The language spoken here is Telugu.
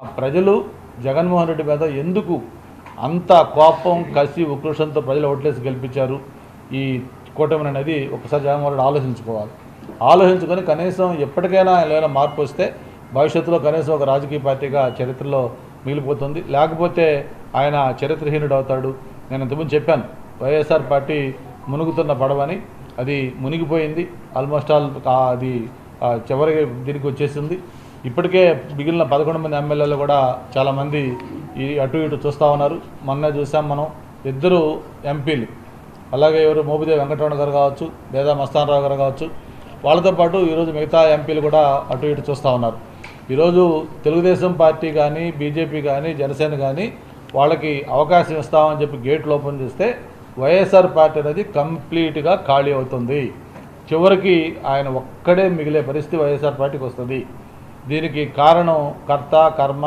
ప్రజలు జగన్మోహన్ రెడ్డి మీద ఎందుకు అంత కోపం కసి ఉక్రోషంతో ప్రజలు ఓట్లేసి గెలిపించారు? ఈ కూటమిని అనేది ఒకసారి జగన్మోహన్ రెడ్డి ఆలోచించుకోవాలి. ఆలోచించుకొని కనీసం ఎప్పటికైనా ఏమైనా మార్పు వస్తే భవిష్యత్తులో కనీసం ఒక రాజకీయ పార్టీగా చరిత్రలో మిగిలిపోతుంది. లేకపోతే ఆయన చరిత్రహీనుడు అవుతాడు. నేను ఇంతకుముందు చెప్పాను వైఎస్ఆర్ పార్టీ మునుగుతున్న పడవని అది మునిగిపోయింది. ఆల్మోస్ట్ ఆల్ అది చివరికి చివరి దీనికి వచ్చేసింది. ఇప్పటికే మిగిలిన పదకొండు మంది ఎమ్మెల్యేలు కూడా చాలామంది ఈ అటు ఇటు చూస్తూ ఉన్నారు. మొన్న చూసాం మనం ఇద్దరు ఎంపీలు. అలాగే ఎవరు మోపిదేవి వెంకటరమణ గారు కావచ్చు లేదా మస్తానరావు గారు కావచ్చు వాళ్ళతో పాటు ఈరోజు మిగతా ఎంపీలు కూడా అటు ఇటు చూస్తూ ఉన్నారు. ఈరోజు తెలుగుదేశం పార్టీ కానీ బీజేపీ కానీ జనసేన కానీ వాళ్ళకి అవకాశం ఇస్తామని చెప్పి గేట్లు ఓపెన్ చేస్తే వైఎస్ఆర్ పార్టీ అనేది కంప్లీట్గా ఖాళీ అవుతుంది. చివరికి ఆయన ఒక్కడే మిగిలే పరిస్థితి వైఎస్ఆర్ పార్టీకి వస్తుంది. దీనికి కారణం కర్త కర్మ